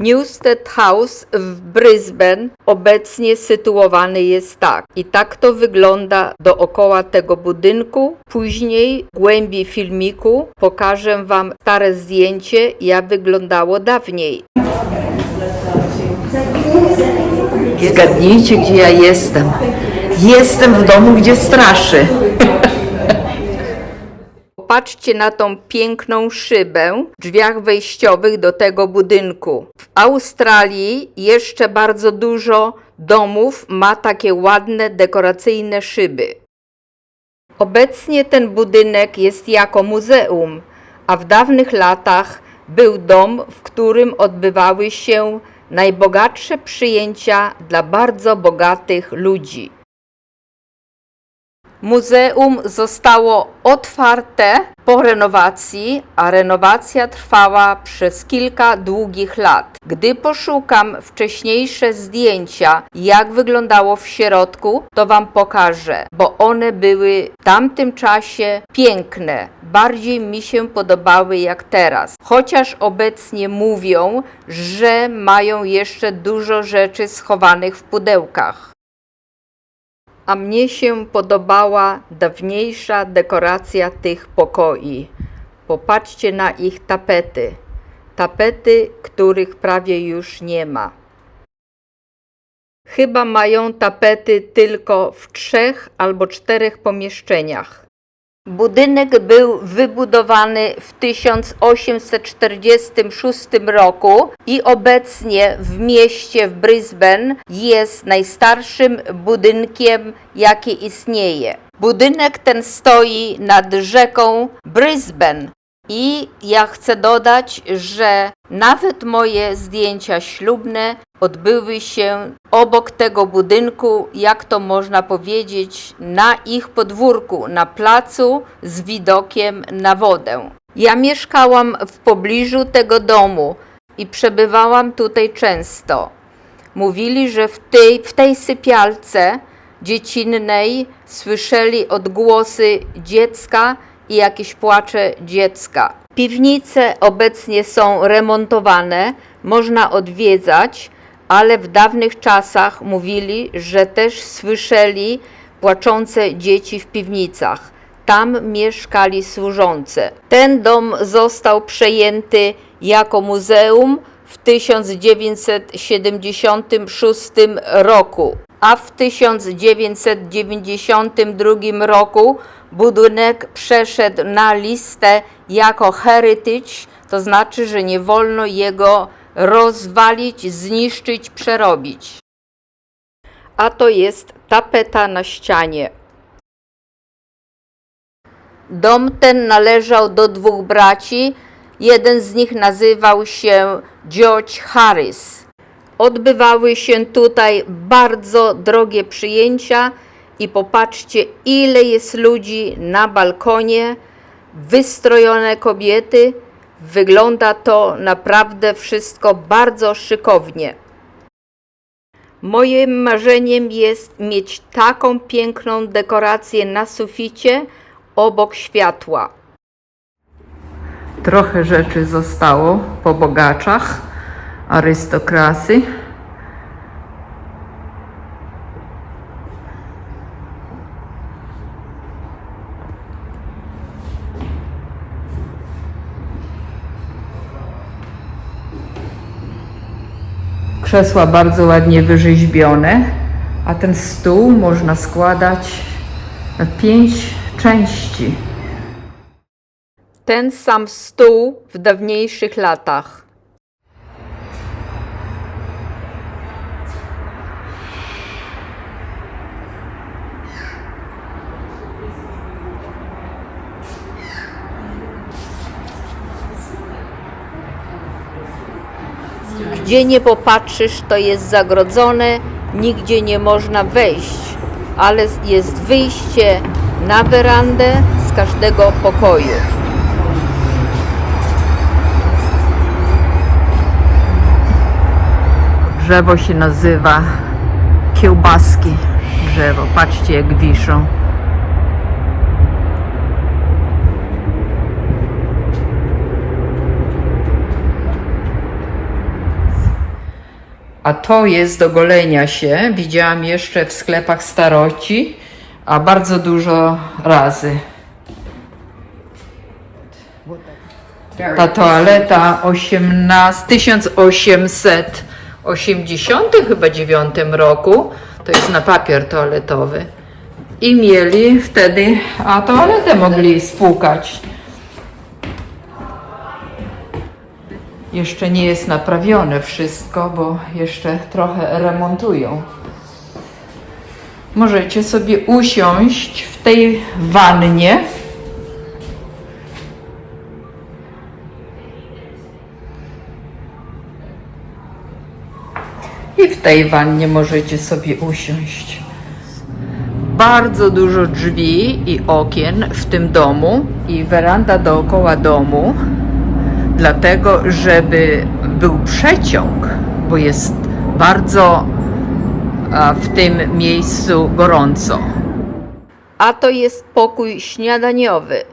Newstead House w Brisbane obecnie sytuowany jest tak. I tak to wygląda dookoła tego budynku. Później w głębi filmiku pokażę Wam stare zdjęcie, jak wyglądało dawniej. Zgadnijcie, gdzie ja jestem. Jestem w domu, gdzie straszy. Popatrzcie na tą piękną szybę w drzwiach wejściowych do tego budynku. W Australii jeszcze bardzo dużo domów ma takie ładne, dekoracyjne szyby. Obecnie ten budynek jest jako muzeum, a w dawnych latach był dom, w którym odbywały się najbogatsze przyjęcia dla bardzo bogatych ludzi. Muzeum zostało otwarte po renowacji, a renowacja trwała przez kilka długich lat. Gdy poszukam wcześniejsze zdjęcia, jak wyglądało w środku, to Wam pokażę, bo one były w tamtym czasie piękne. Bardziej mi się podobały jak teraz. Chociaż obecnie mówią, że mają jeszcze dużo rzeczy schowanych w pudełkach a mnie się podobała dawniejsza dekoracja tych pokoi. Popatrzcie na ich tapety. Tapety, których prawie już nie ma. Chyba mają tapety tylko w trzech albo czterech pomieszczeniach. Budynek był wybudowany w 1846 roku i obecnie w mieście w Brisbane jest najstarszym budynkiem, jaki istnieje. Budynek ten stoi nad rzeką Brisbane. I ja chcę dodać, że nawet moje zdjęcia ślubne odbyły się obok tego budynku, jak to można powiedzieć, na ich podwórku, na placu z widokiem na wodę. Ja mieszkałam w pobliżu tego domu i przebywałam tutaj często. Mówili, że w tej, w tej sypialce dziecinnej słyszeli odgłosy dziecka i jakieś płacze dziecka. Piwnice obecnie są remontowane, można odwiedzać, ale w dawnych czasach mówili, że też słyszeli płaczące dzieci w piwnicach. Tam mieszkali służące. Ten dom został przejęty jako muzeum w 1976 roku, a w 1992 roku budynek przeszedł na listę jako heritage, to znaczy, że nie wolno jego rozwalić, zniszczyć, przerobić. A to jest tapeta na ścianie. Dom ten należał do dwóch braci. Jeden z nich nazywał się George Harris. Odbywały się tutaj bardzo drogie przyjęcia i popatrzcie, ile jest ludzi na balkonie, wystrojone kobiety. Wygląda to naprawdę wszystko bardzo szykownie. Moim marzeniem jest mieć taką piękną dekorację na suficie obok światła. Trochę rzeczy zostało po bogaczach, arystokrasy. Krzesła bardzo ładnie wyrzeźbione, a ten stół można składać na pięć części. Ten sam stół w dawniejszych latach. Gdzie nie popatrzysz, to jest zagrodzone, nigdzie nie można wejść, ale jest wyjście na werandę z każdego pokoju. Drzewo się nazywa kiełbaski drzewo. Patrzcie jak wiszą. A to jest do golenia się. Widziałam jeszcze w sklepach staroci, a bardzo dużo razy. Ta toaleta 18, 1880 chyba 9 roku. To jest na papier toaletowy. I mieli wtedy, a toaletę mogli spłukać. Jeszcze nie jest naprawione wszystko, bo jeszcze trochę remontują. Możecie sobie usiąść w tej wannie. I w tej wannie możecie sobie usiąść. Bardzo dużo drzwi i okien w tym domu i weranda dookoła domu, dlatego żeby był przeciąg, bo jest bardzo w tym miejscu gorąco. A to jest pokój śniadaniowy,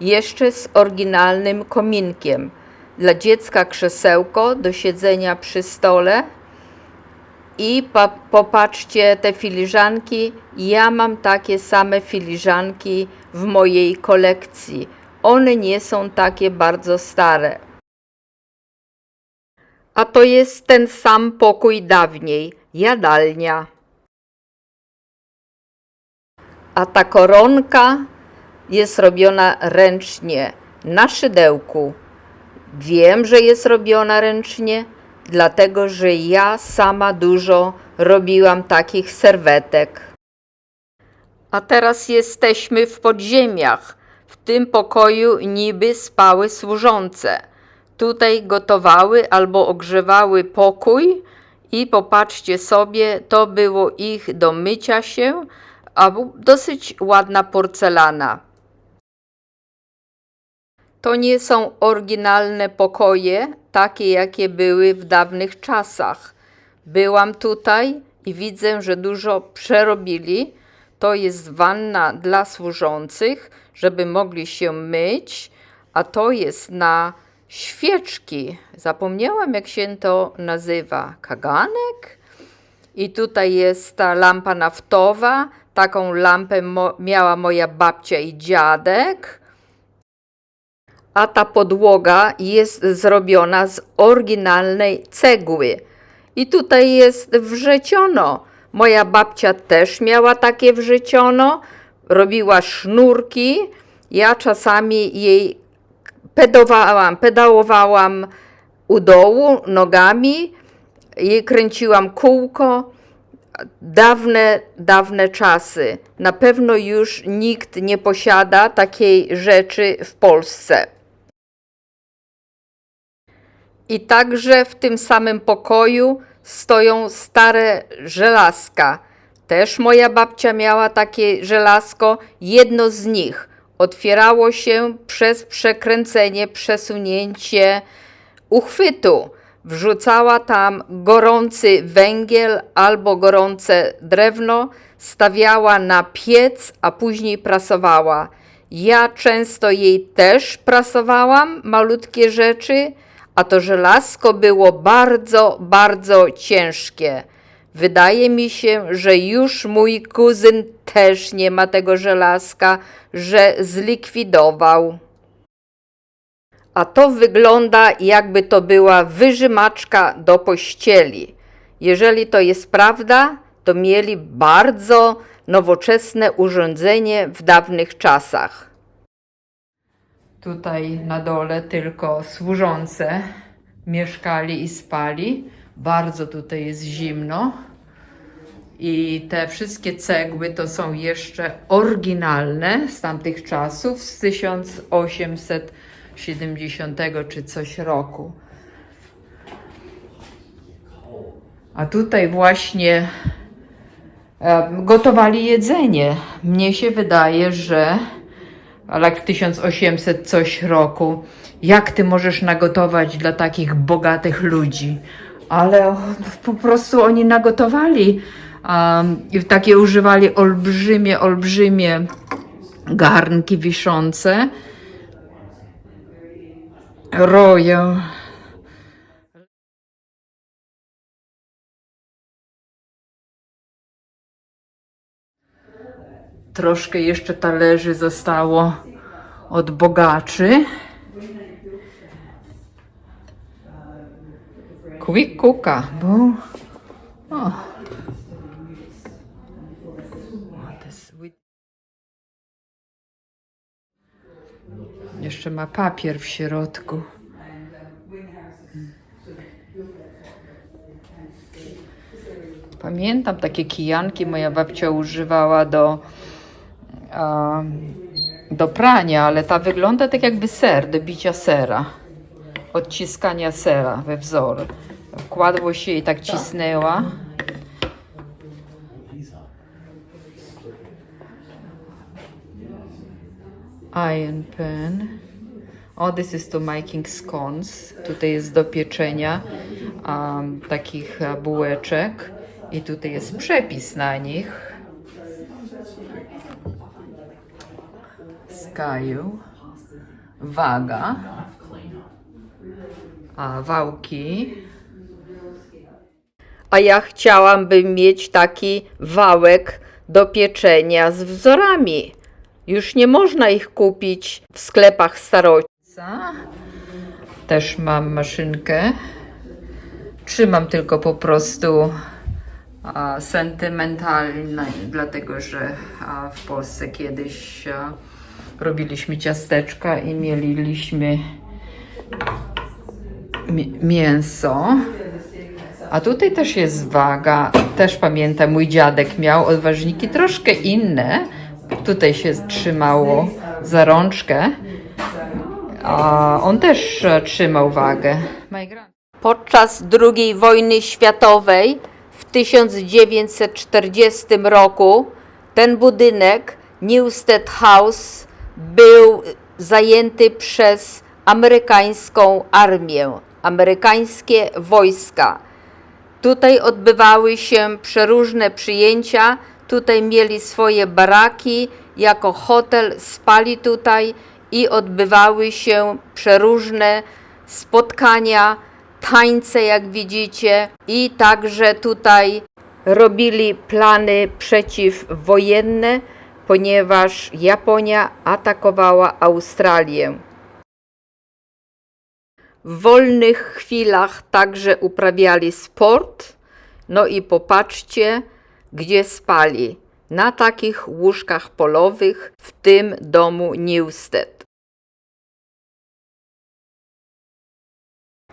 jeszcze z oryginalnym kominkiem. Dla dziecka krzesełko do siedzenia przy stole. I pa, popatrzcie te filiżanki. Ja mam takie same filiżanki w mojej kolekcji. One nie są takie bardzo stare. A to jest ten sam pokój dawniej, jadalnia. A ta koronka jest robiona ręcznie na szydełku. Wiem, że jest robiona ręcznie, dlatego że ja sama dużo robiłam takich serwetek. A teraz jesteśmy w podziemiach. W tym pokoju niby spały służące. Tutaj gotowały albo ogrzewały pokój i popatrzcie sobie, to było ich do mycia się, a dosyć ładna porcelana. To nie są oryginalne pokoje, takie jakie były w dawnych czasach. Byłam tutaj i widzę, że dużo przerobili. To jest wanna dla służących, żeby mogli się myć, a to jest na świeczki. Zapomniałam, jak się to nazywa. Kaganek? I tutaj jest ta lampa naftowa. Taką lampę mo- miała moja babcia i dziadek a ta podłoga jest zrobiona z oryginalnej cegły. I tutaj jest wrzeciono. Moja babcia też miała takie wrzeciono, robiła sznurki. Ja czasami jej pedowałam, pedałowałam u dołu nogami i kręciłam kółko. Dawne, dawne czasy. Na pewno już nikt nie posiada takiej rzeczy w Polsce. I także w tym samym pokoju stoją stare żelazka. Też moja babcia miała takie żelazko, jedno z nich otwierało się przez przekręcenie, przesunięcie uchwytu. Wrzucała tam gorący węgiel albo gorące drewno, stawiała na piec, a później prasowała. Ja często jej też prasowałam malutkie rzeczy, a to żelazko było bardzo, bardzo ciężkie. Wydaje mi się, że już mój kuzyn też nie ma tego żelazka, że zlikwidował. A to wygląda, jakby to była wyżymaczka do pościeli. Jeżeli to jest prawda, to mieli bardzo nowoczesne urządzenie w dawnych czasach. Tutaj na dole tylko służące mieszkali i spali. Bardzo tutaj jest zimno. I te wszystkie cegły to są jeszcze oryginalne z tamtych czasów, z 1870 czy coś roku. A tutaj właśnie gotowali jedzenie. Mnie się wydaje, że ale w 1800 coś roku, jak ty możesz nagotować dla takich bogatych ludzi? ale po prostu oni nagotowali um, takie używali olbrzymie, olbrzymie garnki wiszące. Royal. Troszkę jeszcze talerzy zostało od bogaczy. Quick cooka, bo... O. What is with... Jeszcze ma papier w środku. Pamiętam takie kijanki moja babcia używała do, a, do prania, ale ta wygląda tak jakby ser, do bicia sera, odciskania sera we wzór. Kładło się i tak cisnęła. Iron pen. O, this is to making scones. Tutaj jest do pieczenia um, takich e, bułeczek i tutaj jest przepis na nich. Skaju. Waga. A wałki. A ja chciałabym mieć taki wałek do pieczenia z wzorami. Już nie można ich kupić w sklepach staroci. Za. Też mam maszynkę. Trzymam tylko po prostu a, dlatego że a, w Polsce kiedyś a, robiliśmy ciasteczka i mieliliśmy mi- mięso. A tutaj też jest waga. Też pamiętam, mój dziadek miał odważniki troszkę inne. Tutaj się trzymało za rączkę. A on też trzymał wagę. Podczas II wojny światowej w 1940 roku ten budynek Newstead House był zajęty przez amerykańską armię, amerykańskie wojska. Tutaj odbywały się przeróżne przyjęcia, tutaj mieli swoje baraki, jako hotel spali tutaj i odbywały się przeróżne spotkania, tańce, jak widzicie, i także tutaj robili plany przeciwwojenne, ponieważ Japonia atakowała Australię. W wolnych chwilach także uprawiali sport. No i popatrzcie, gdzie spali. Na takich łóżkach polowych w tym domu Newstead.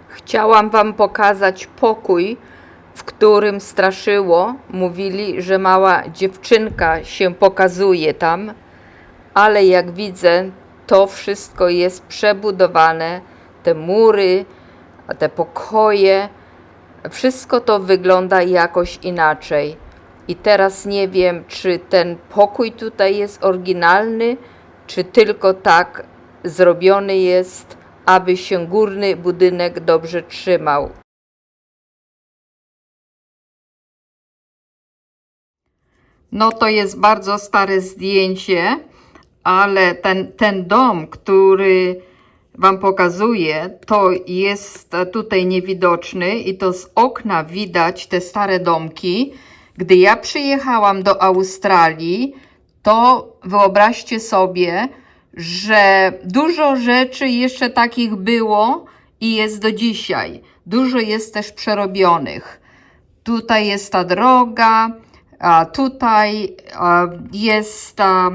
Chciałam Wam pokazać pokój, w którym straszyło. Mówili, że mała dziewczynka się pokazuje tam, ale jak widzę, to wszystko jest przebudowane. Te mury, te pokoje, wszystko to wygląda jakoś inaczej. I teraz nie wiem, czy ten pokój tutaj jest oryginalny, czy tylko tak zrobiony jest, aby się górny budynek dobrze trzymał. No to jest bardzo stare zdjęcie, ale ten, ten dom, który Wam pokazuję, to jest tutaj niewidoczny i to z okna widać te stare domki. Gdy ja przyjechałam do Australii, to wyobraźcie sobie, że dużo rzeczy jeszcze takich było i jest do dzisiaj. Dużo jest też przerobionych. Tutaj jest ta droga, a tutaj jest a,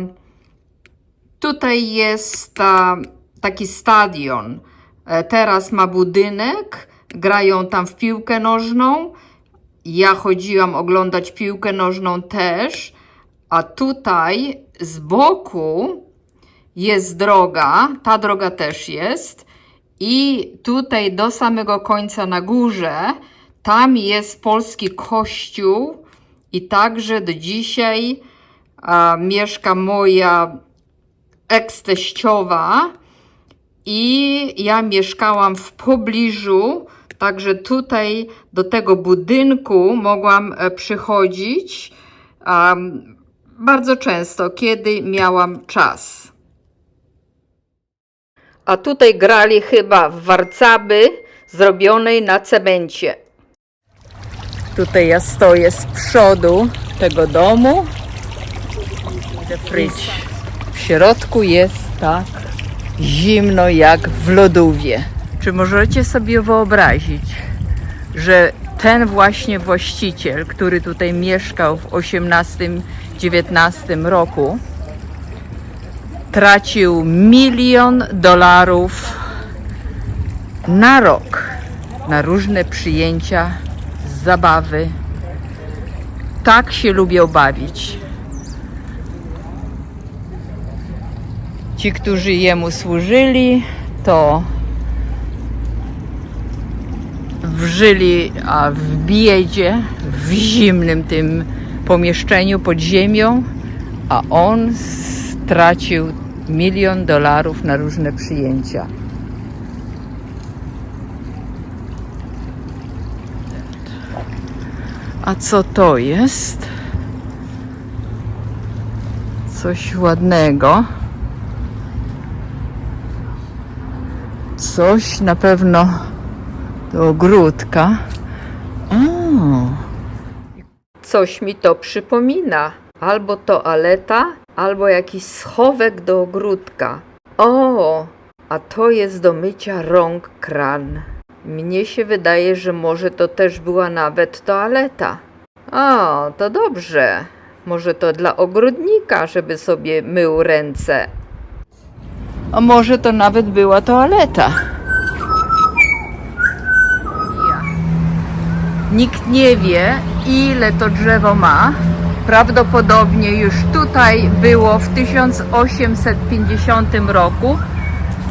tutaj jest a, taki stadion. E, Teraz ma budynek, grają tam w piłkę nożną. Ja chodziłam oglądać piłkę nożną też, a tutaj z boku jest droga, ta droga też jest. I tutaj do samego końca na górze, tam jest polski kościół i także do dzisiaj a, mieszka moja eksteściowa i ja mieszkałam w pobliżu, także tutaj do tego budynku mogłam e, przychodzić um, bardzo często, kiedy miałam czas. A tutaj grali chyba w warcaby zrobionej na cemencie. Tutaj ja stoję z przodu tego domu. W środku jest tak zimno jak w lodówie. Czy możecie sobie wyobrazić, że ten właśnie właściciel, który tutaj mieszkał w XVIII-XIX roku, tracił milion dolarów na rok na różne przyjęcia, zabawy. Tak się lubią bawić. Ci, którzy jemu służyli, to wżyli a w biedzie, w zimnym tym pomieszczeniu pod ziemią, a on stracił milion dolarów na różne przyjęcia. A co to jest? Coś ładnego. Coś na pewno do ogródka. O, Coś mi to przypomina. Albo toaleta, albo jakiś schowek do ogródka. O, a to jest do mycia rąk kran. Mnie się wydaje, że może to też była nawet toaleta. O, to dobrze. Może to dla ogrodnika, żeby sobie mył ręce. A może to nawet była toaleta. Nikt nie wie, ile to drzewo ma. Prawdopodobnie już tutaj było w 1850 roku,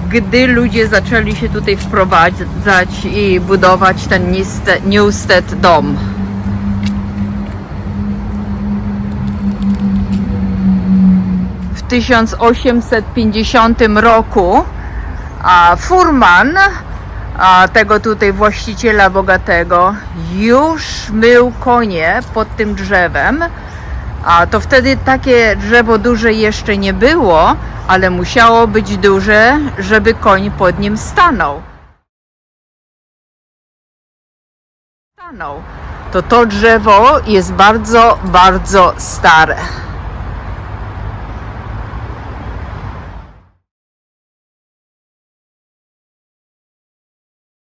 gdy ludzie zaczęli się tutaj wprowadzać i budować ten Newstead dom. W 1850 roku a Furman, a tego tutaj właściciela bogatego, już mył konie pod tym drzewem. A to wtedy takie drzewo duże jeszcze nie było, ale musiało być duże, żeby koń pod nim stanął. Stanął. To to drzewo jest bardzo, bardzo stare.